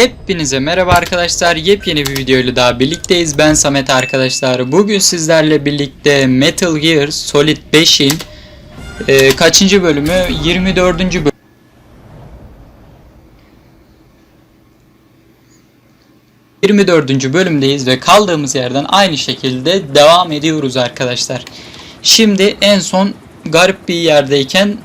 Hepinize merhaba arkadaşlar. Yepyeni bir videoyla daha birlikteyiz. Ben Samet arkadaşlar. Bugün sizlerle birlikte Metal Gear Solid 5'in e, kaçıncı bölümü? 24. bölüm. ...24. bölümdeyiz ve kaldığımız yerden aynı şekilde devam ediyoruz arkadaşlar. Şimdi en son garip bir yerdeyken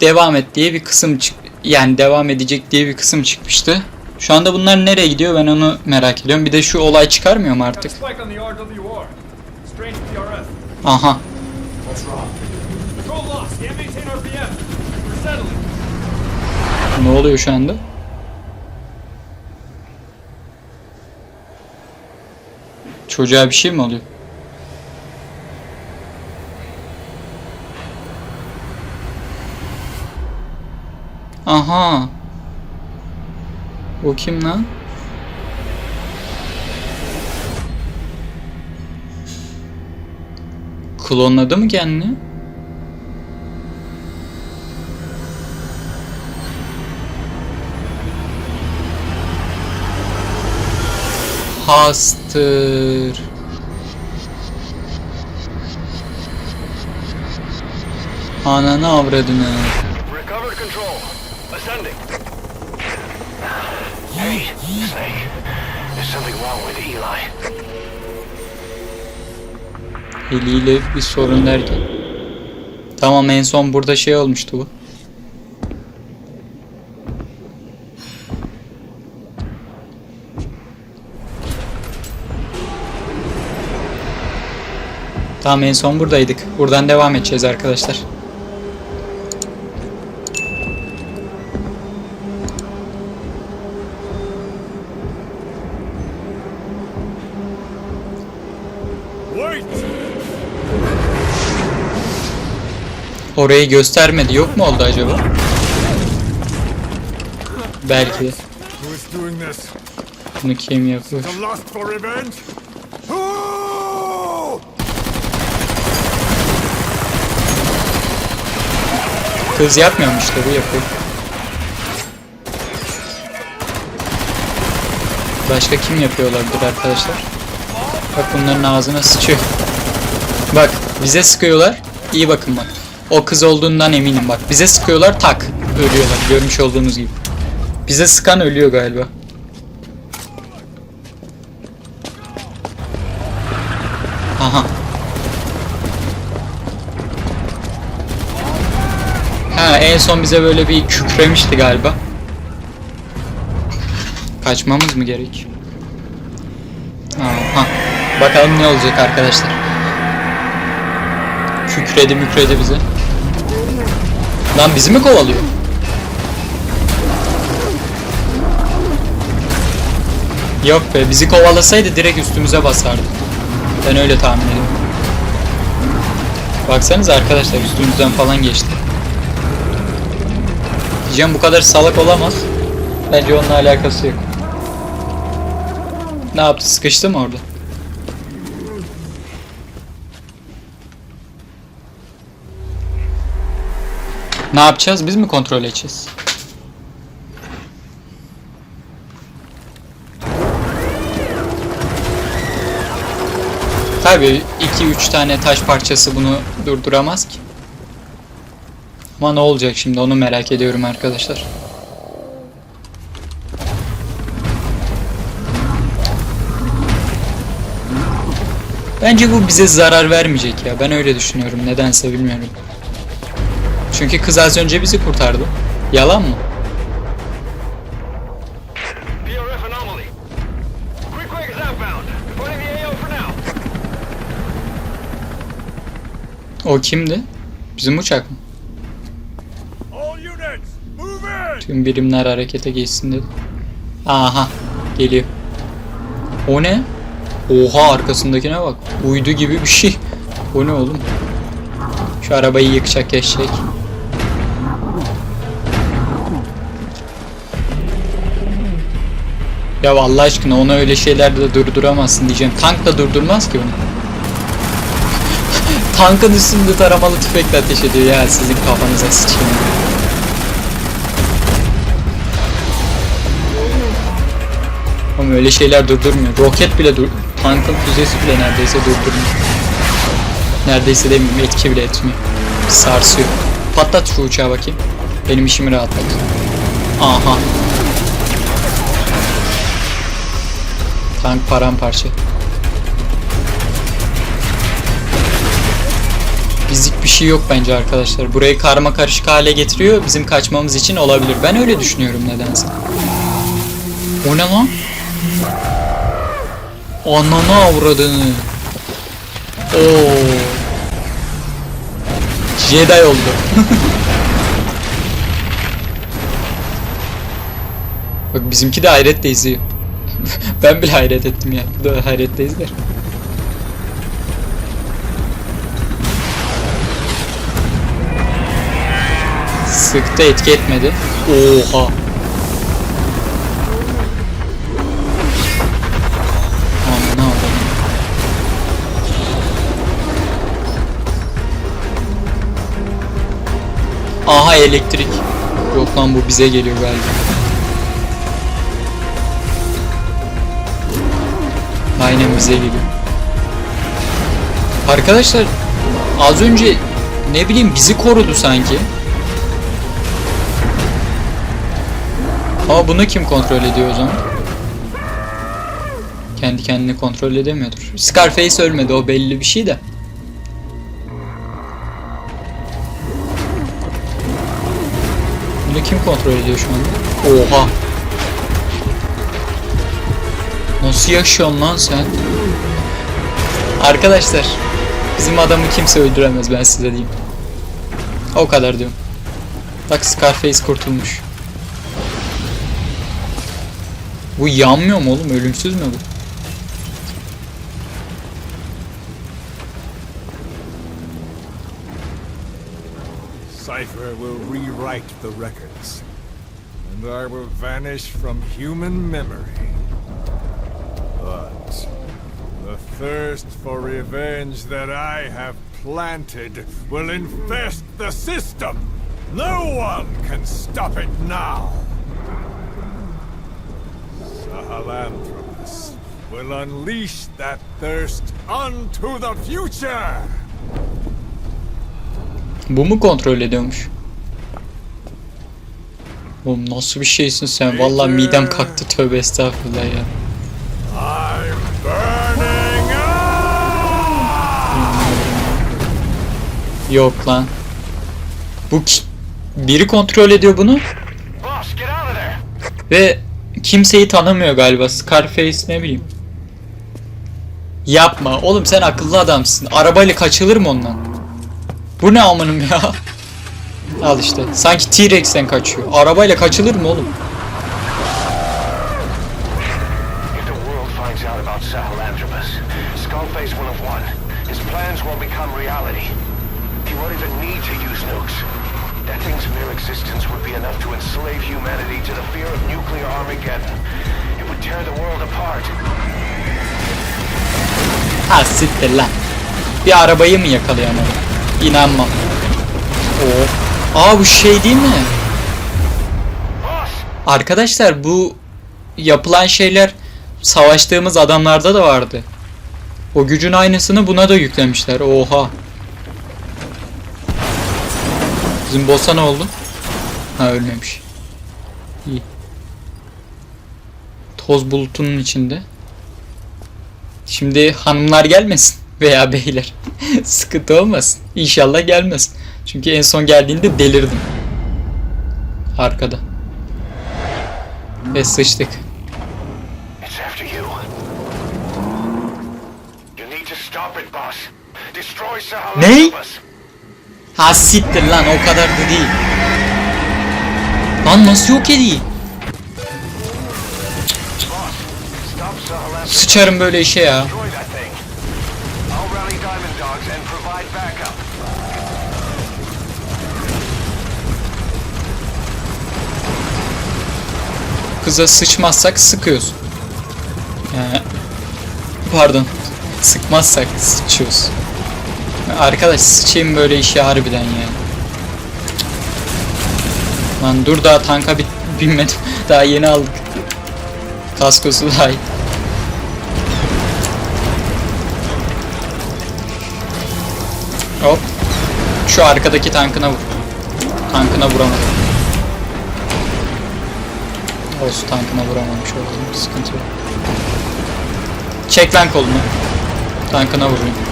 devam et diye bir kısım çık yani devam edecek diye bir kısım çıkmıştı. Şu anda bunlar nereye gidiyor ben onu merak ediyorum. Bir de şu olay çıkarmıyor mu artık? Aha. Ne oluyor şu anda? Çocuğa bir şey mi oluyor? Aha. O kim lan? Klonladı mı kendini? Hastır. Ananı avradını. Recovered control. Ascending. Snake. There's something wrong with Eli. Eliyle bir sorun derken. Tamam en son burada şey olmuştu bu. Tamam en son buradaydık. Buradan devam edeceğiz arkadaşlar. Orayı göstermedi. Yok mu oldu acaba? Belki? Bunu kim yapıyor? Kız yapmıyormuş bu yapıyor. Başka kim yapıyor olabilir arkadaşlar? Bak bunların ağzına sıçıyor. Bak bize sıkıyorlar. İyi bakın bak. O kız olduğundan eminim bak. Bize sıkıyorlar tak. Ölüyorlar görmüş olduğunuz gibi. Bize sıkan ölüyor galiba. Aha. Ha en son bize böyle bir kükremişti galiba. Kaçmamız mı gerek? Aha. Bakalım ne olacak arkadaşlar. Kükredi mükredi bize. Lan bizi mi kovalıyor? Yok be bizi kovalasaydı direkt üstümüze basardı. Ben öyle tahmin ediyorum. Baksanıza arkadaşlar üstümüzden falan geçti. Diyeceğim bu kadar salak olamaz. Bence onunla alakası yok. Ne yaptı? Sıkıştı mı orada? Ne yapacağız? Biz mi kontrol edeceğiz? Tabii 2-3 tane taş parçası bunu durduramaz ki. Ama ne olacak şimdi onu merak ediyorum arkadaşlar. Bence bu bize zarar vermeyecek ya. Ben öyle düşünüyorum. Nedense bilmiyorum. Çünkü kız az önce bizi kurtardı. Yalan mı? O kimdi? Bizim uçak mı? Tüm birimler harekete geçsin dedi. Aha geliyor. O ne? Oha arkasındakine bak. Uydu gibi bir şey. O ne oğlum? Şu arabayı yıkacak eşek. Ya Allah aşkına onu öyle şeylerde de durduramazsın diyeceğim. Tank da durdurmaz ki bunu. Tankın üstünde taramalı tüfekle ateş ediyor ya sizin kafanıza sıçayım. Oğlum öyle şeyler durdurmuyor. Roket bile dur... Tankın füzesi bile neredeyse durdurmuyor. Neredeyse demeyeyim etki bile etmiyor. Sarsıyor. Patlat şu uçağı bakayım. Benim işimi rahatlat. Aha. Tank paramparça. Bizlik bir şey yok bence arkadaşlar. Burayı karma karışık hale getiriyor. Bizim kaçmamız için olabilir. Ben öyle düşünüyorum nedense. O ne lan? Ananı avradını. Oo. Jedi oldu. Bak bizimki de hayretle izliyor. ben bile hayret ettim yani. Bu da hayretle izler. Sıktı etki etmedi. Oha. Aha elektrik. Yok lan bu bize geliyor galiba. Aynen bize geliyor. Arkadaşlar az önce ne bileyim bizi korudu sanki. Ama bunu kim kontrol ediyor o zaman? Kendi kendini kontrol edemiyordur. Scarface ölmedi o belli bir şey de. Bunu kim kontrol ediyor şu anda? Oha. Nasıl yaşıyorsun lan sen? Arkadaşlar bizim adamı kimse öldüremez ben size diyeyim. O kadar diyorum. Bak Scarface kurtulmuş. Bu yanmıyor mu oğlum? Ölümsüz mü bu? Cypher will rewrite the records, and I will vanish from human memory. But the thirst for revenge that I have planted will infest the system. No one can stop it now. Sahelanthropus will unleash that thirst unto the future. Bu mu kontrol ediyormuş? Oğlum nasıl bir şeysin sen? Vallahi midem kalktı tövbe estağfurullah ya. Yok lan. Bu biri kontrol ediyor bunu ve kimseyi tanımıyor galiba. Scarface ne bileyim. Yapma. Oğlum sen akıllı adamsın. Arabayla kaçılır mı ondan? Bu ne amınım ya? Al işte. Sanki T-Rex'ten kaçıyor. Arabayla kaçılır mı oğlum? Skullface will have won. His plans will become reality. He won't even need to use nukes. That thing's mere existence would be enough to enslave humanity to the fear of nuclear Armageddon. It would tear the world apart. Ha siktir lan. Bir arabayı mı yakalayamadım? İnanmam. Oo. Aa bu şey değil mi? Arkadaşlar bu yapılan şeyler savaştığımız adamlarda da vardı. O gücün aynısını buna da yüklemişler. Oha. Bizim boss'a ne oldu? Ha ölmemiş. İyi. Toz bulutunun içinde. Şimdi hanımlar gelmesin veya beyler. Sıkıntı olmasın. İnşallah gelmesin. Çünkü en son geldiğinde delirdim. Arkada. Ve sıçtık. It's Ha siktir lan o kadar da değil. Lan nasıl yok edeyim? Sıçarım böyle işe ya. Kıza sıçmazsak sıkıyoruz. Yani, pardon. Sıkmazsak sıçıyoruz. Arkadaş sıçayım böyle işe harbiden yani. Lan dur daha tanka bit binmedim. Daha yeni aldık. Kaskosu daha iyi. Hop. Şu arkadaki tankına vur. Tankına vuramadım. Olsun tankına vuramamış oldum. Sıkıntı yok. Çek lan kolunu. Tankına vurayım.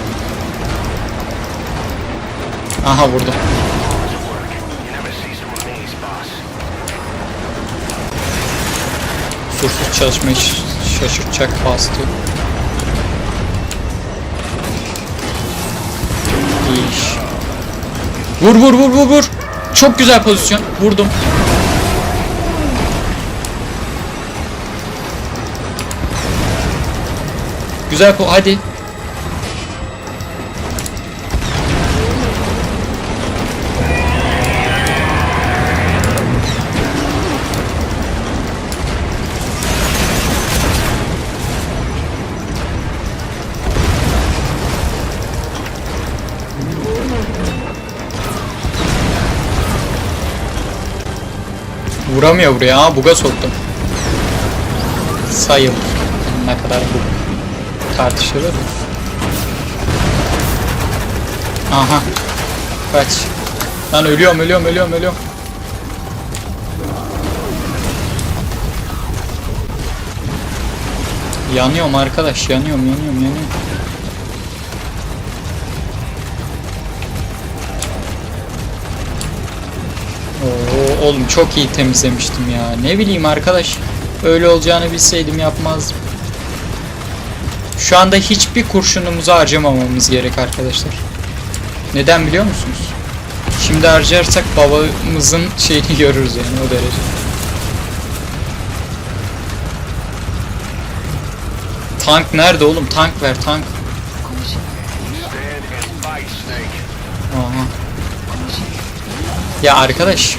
Aha vurdu. Kusursuz çalışmayı şaşırtacak bastı. İyi iş. Vur vur vur vur vur. Çok güzel pozisyon. Vurdum. Güzel po hadi. Vuramıyor buraya. Aa buga soktum. Sayılır. Ne kadar bu tartışılır? Aha. Kaç. Lan ölüyorum ölüyorum ölüyorum ölüyorum. Yanıyorum arkadaş yanıyorum yanıyorum yanıyorum. Oğlum çok iyi temizlemiştim ya. Ne bileyim arkadaş. Öyle olacağını bilseydim yapmazdım. Şu anda hiçbir kurşunumuzu harcamamamız gerek arkadaşlar. Neden biliyor musunuz? Şimdi harcarsak babamızın şeyini görürüz yani o derece. Tank nerede oğlum? Tank ver tank. Aha. Ya arkadaş.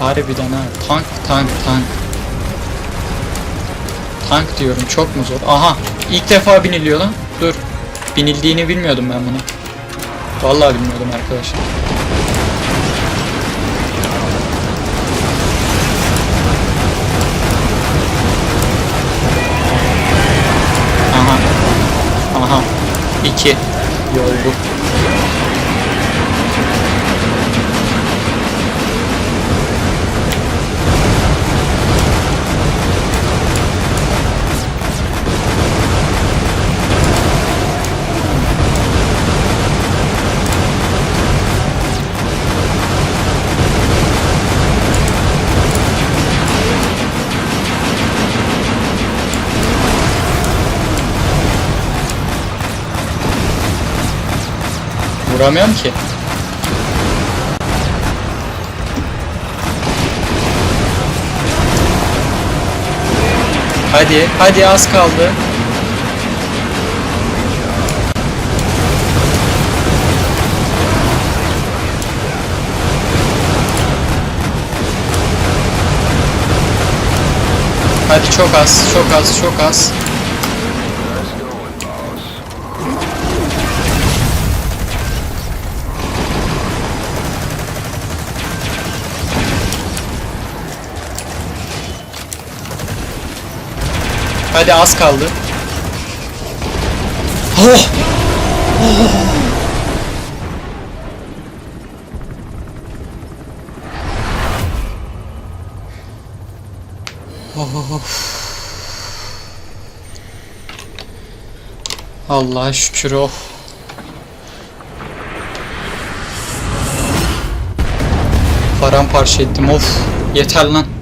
Harbiden ha. Tank, tank, tank. Tank diyorum çok mu zor? Aha. ilk defa biniliyor lan. Dur. Binildiğini bilmiyordum ben bunu. Vallahi bilmiyordum arkadaşlar. Aha. Aha. İki. Yol Vuramıyorum ki. Hadi, hadi az kaldı. Hadi çok az, çok az, çok az. Hadi az kaldı. Oh! Oh. Allah'a şükür oh. Paramparça ettim of. Yeter lan.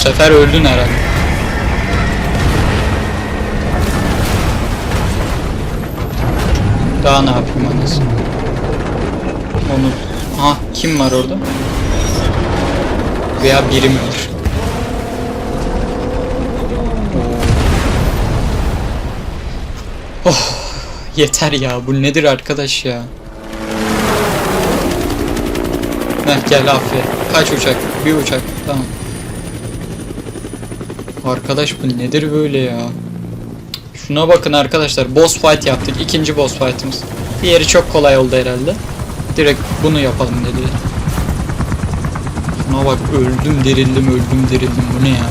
Sefer öldün herhalde. Daha ne yapayım anasını? Onu... Aha kim var orada? Veya biri mi var? Oh yeter ya bu nedir arkadaş ya? Heh gel aferin. Kaç uçak? Bir uçak. Tamam. Arkadaş bu nedir böyle ya? Şuna bakın arkadaşlar. Boss fight yaptık. İkinci boss fight'ımız. Diğeri çok kolay oldu herhalde. direkt bunu yapalım dedi. Şuna bak öldüm dirildim öldüm dirildim bu ne ya?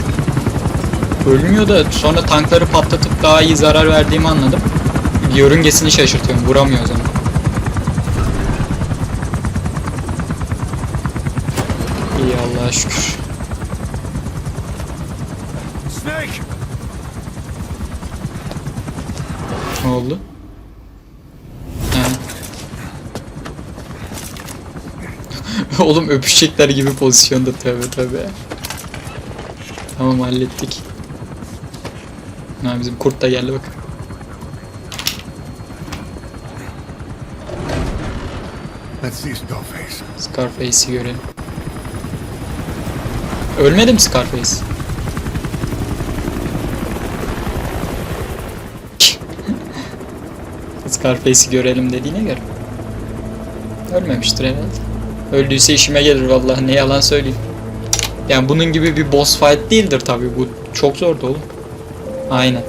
Ölmüyor da sonra tankları patlatıp daha iyi zarar verdiğimi anladım. Yörüngesini şaşırtıyorum vuramıyor o zaman. İyi Allah'a şükür. Snake! Ne oldu? He. Oğlum öpüşecekler gibi pozisyonda tövbe tövbe. Tamam hallettik. Ha, bizim kurt da geldi bak. Let's see Skullface. Scarface'i görelim. Ölmedi mi Scarface? Scarface'i görelim dediğine göre. Ölmemiştir herhalde. Öldüyse işime gelir vallahi ne yalan söyleyeyim. Yani bunun gibi bir boss fight değildir tabi bu çok zordu oğlum. Aynen.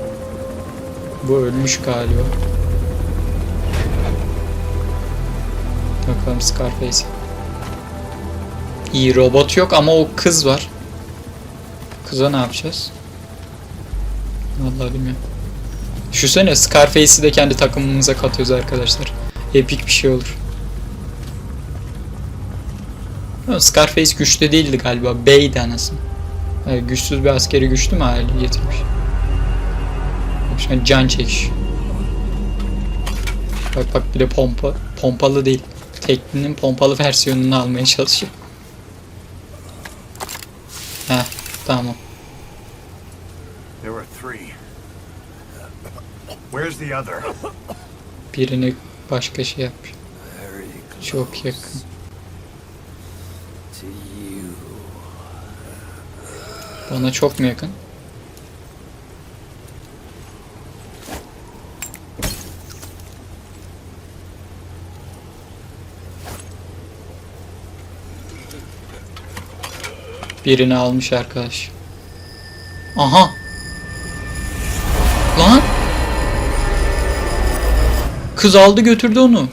Bu ölmüş galiba. Bakalım Scarface. İyi robot yok ama o kız var. Kıza ne yapacağız? Vallahi bilmiyorum. Şu sene Scarface'i de kendi takımımıza katıyoruz arkadaşlar. Epik bir şey olur. Ama Scarface güçlü değildi galiba. Bey'di anasını. Yani güçsüz bir askeri güçlü mü hali getirmiş? An can çekiş. Bak bak bir de pompa. Pompalı değil. Tekninin pompalı versiyonunu almaya çalışıyor. Heh tamam. There were three. Where's the other? Birini başka şey yapmış. Çok yakın. Bana çok mu yakın? Birini almış arkadaş. Aha. Lan. Kız aldı götürdü onu.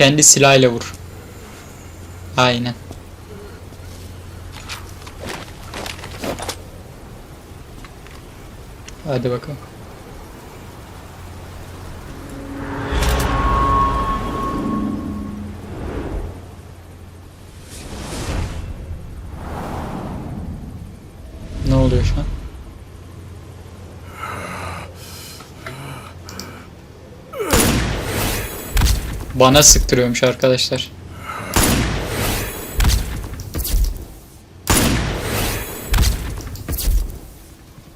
Kendi silahıyla vur. Aynen. Hadi bakalım. Bana sıktırıyormuş arkadaşlar.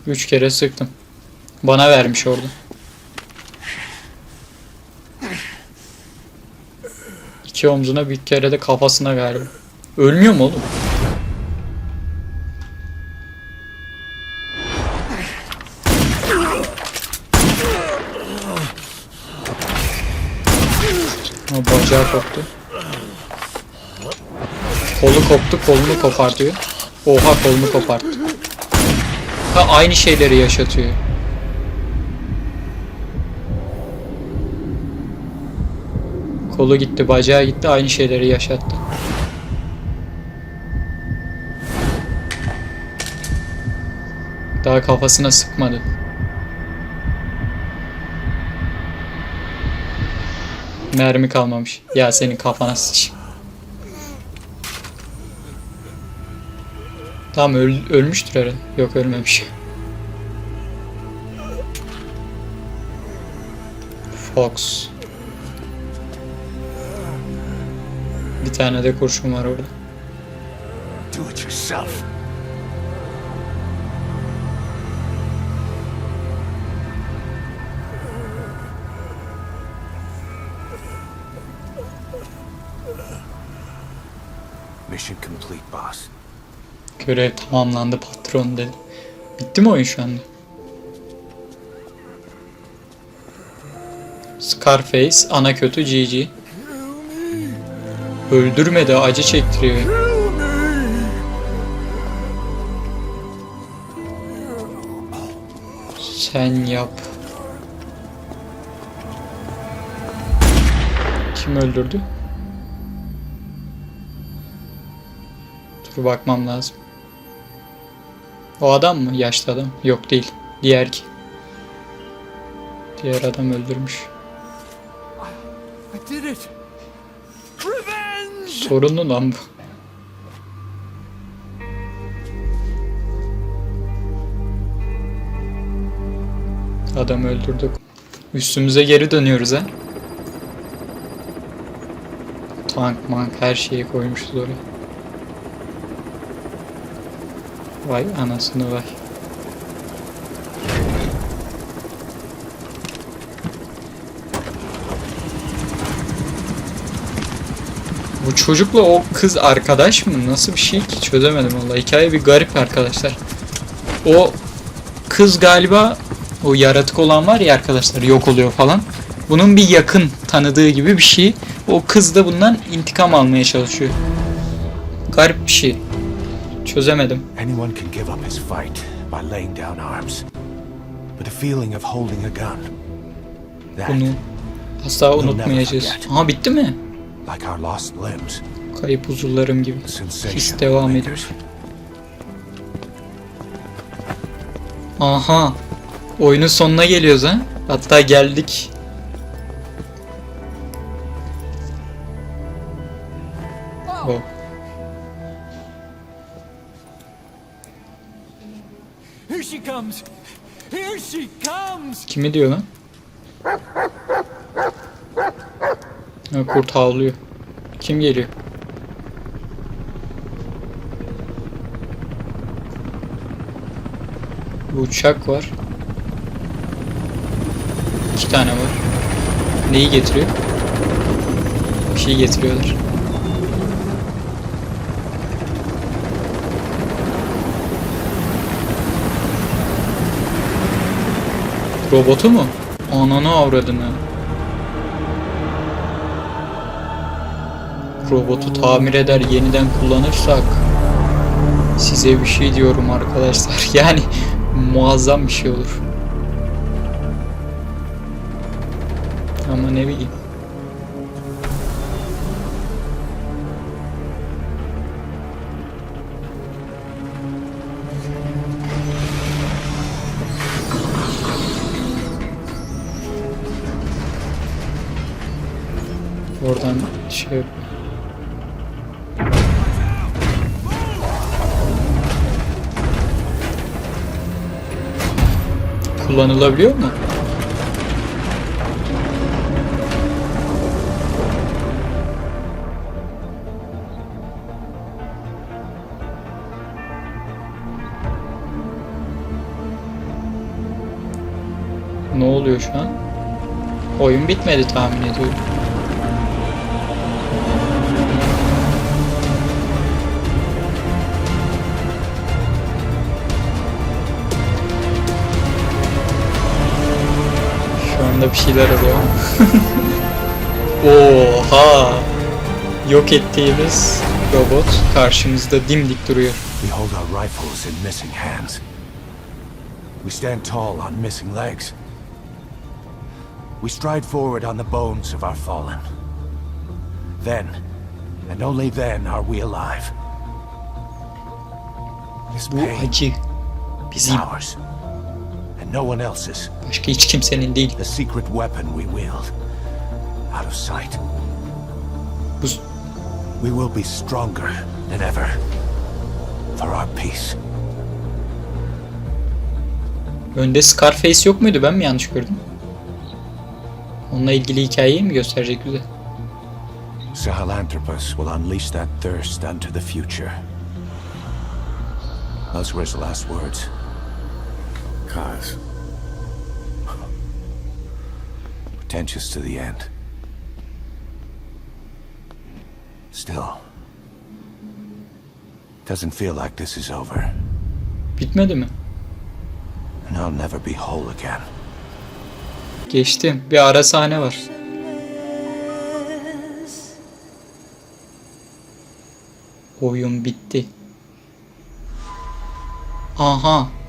Üç kere sıktım. Bana vermiş orada. İki omzuna bir kere de kafasına galiba. Ölmüyor mu oğlum? Bacağı koptu. Kolu koptu, kolunu kopartıyor. Oha kolunu koparttı. Ha aynı şeyleri yaşatıyor. Kolu gitti, bacağı gitti, aynı şeyleri yaşattı. Daha kafasına sıkmadı. Mermi kalmamış. Ya senin kafana sıç. Tamam öl- ölmüştür herhalde. Yok ölmemiş. Fox. Bir tane de kurşun var orada. Do it yourself. Complete, boss. Görev tamamlandı patron dedi. Bitti mi oyun şu anda? Scarface, ana kötü GG. Öldürmedi acı çektiriyor. Sen yap. Kim öldürdü? Dur bakmam lazım. O adam mı? Yaşlı adam. Yok değil. Diğer ki. Diğer adam öldürmüş. Sorunlu lan bu. Adam öldürdük. Üstümüze geri dönüyoruz ha. Tank mank her şeyi koymuşuz oraya. Vay anasını vay. Bu çocukla o kız arkadaş mı? Nasıl bir şey ki? Çözemedim vallahi. Hikaye bir garip arkadaşlar. O kız galiba o yaratık olan var ya arkadaşlar yok oluyor falan. Bunun bir yakın tanıdığı gibi bir şey. O kız da bundan intikam almaya çalışıyor. Garip bir şey. Çözemedim. Anyone can give up his fight by laying down arms. But the feeling of holding a gun, that, Bunu asla unutmayacağız. Aha bitti mi? like our lost limbs, Kayıp huzurlarım gibi. His devam ediyor. Aha. Oyunun sonuna geliyoruz ha. Hatta geldik. Kimi diyor lan? Ha, kurt havlıyor. Kim geliyor? Uçak var. İki tane var. Neyi getiriyor? Bir şey getiriyorlar. Robotu mu? Ananı avradını. Robotu tamir eder yeniden kullanırsak size bir şey diyorum arkadaşlar. Yani muazzam bir şey olur. Ama ne bileyim. Şey Kullanılabiliyor mu? Ne oluyor şu an? Oyun bitmedi tahmin ediyorum. Anda bir şeyler oluyor. Oha! Yok ettiğimiz robot karşımızda dimdik duruyor. We hold our rifles in missing hands. We stand tall on missing legs. We stride forward on the bones of our fallen. Then, and only then, are we alive. This Bu pain acı is bizim ours, and no one else's. başka hiç kimsenin değil. The secret weapon we wield, out of sight. Bu We will be stronger than ever for our peace. önde Scarface yok muydu? Ben mi yanlış gördüm? Onunla ilgili hikayeyi mi gösterecek bize? Sahelanthropus will unleash that thirst unto the future. Those were his last words. Cause. Pretentious to the end. Still. Doesn't feel like this is over. Bitmedi mi? And I'll never be whole again. Geçtim. Bir ara sahne var. Oyun bitti. Aha.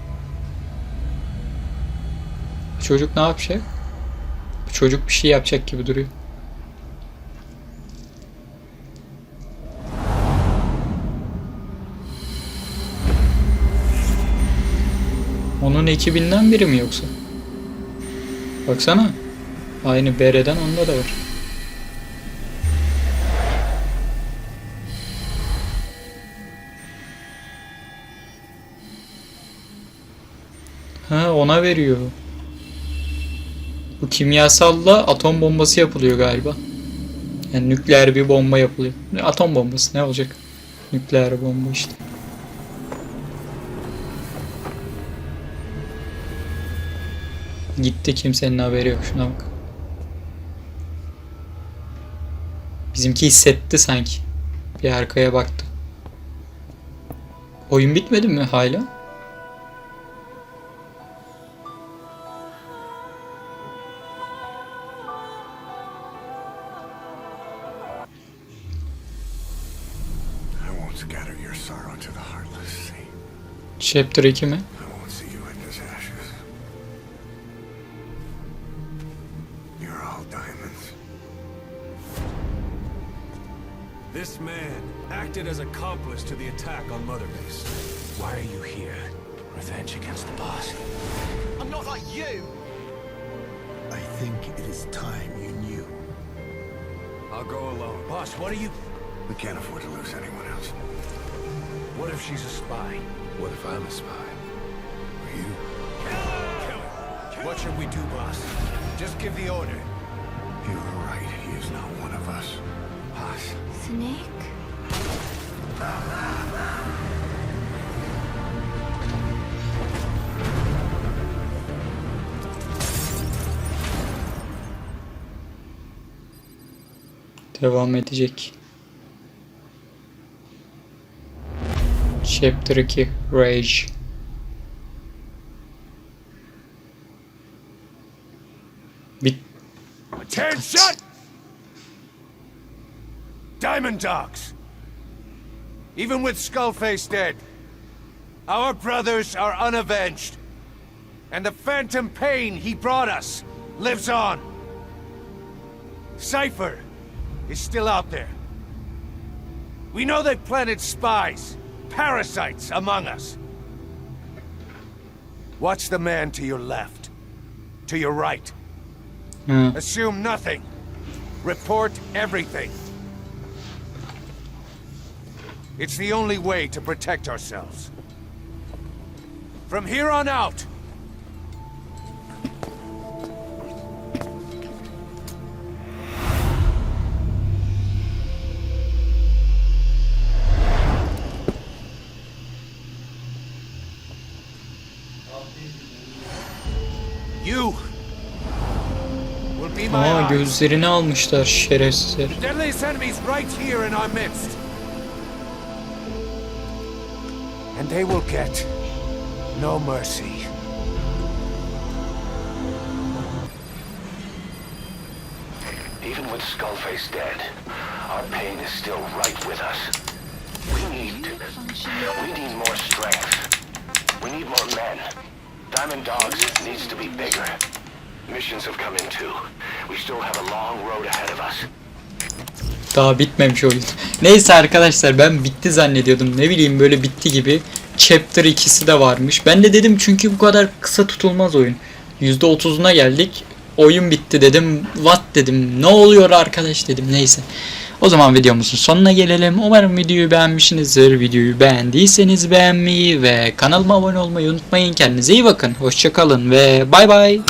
Çocuk ne yapacak? Çocuk bir şey yapacak gibi duruyor. Onun ekibinden biri mi yoksa? Baksana. Aynı bereden onda da var. Ha ona veriyor. Bu kimyasalla atom bombası yapılıyor galiba. Yani nükleer bir bomba yapılıyor. Atom bombası ne olacak? Nükleer bomba işte. Gitti kimsenin haberi yok şuna bak. Bizimki hissetti sanki. Bir arkaya baktı. Oyun bitmedi mi hala? Chapter 2 mi? Boss? Just give the order. You are right. He is not one of us. Boss. Snake? Devam edecek. Chapter 2 Rage Bit Attention! Diamond Dogs! Even with Skullface dead, our brothers are unavenged. And the phantom pain he brought us lives on. Cypher is still out there. We know they've planted spies, parasites among us. Watch the man to your left, to your right. Ha, Assume nothing. Report everything. It's the only way to protect ourselves. From here on out, gözlerini almışlar şerefsizler. And they will get no mercy. Even with Skullface dead, our pain is still right with us. We need... We need more strength. We need more men. Diamond Dogs needs to be bigger. Missions have come in too. We still have a long road ahead of us. Daha bitmemiş oyun. Neyse arkadaşlar ben bitti zannediyordum. Ne bileyim böyle bitti gibi. Chapter 2'si de varmış. Ben de dedim çünkü bu kadar kısa tutulmaz oyun. %30'una geldik. Oyun bitti dedim. What dedim. Ne oluyor arkadaş dedim. Neyse. O zaman videomuzun sonuna gelelim. Umarım videoyu beğenmişsinizdir. Videoyu beğendiyseniz beğenmeyi ve kanalıma abone olmayı unutmayın. Kendinize iyi bakın. Hoşçakalın ve bay bay.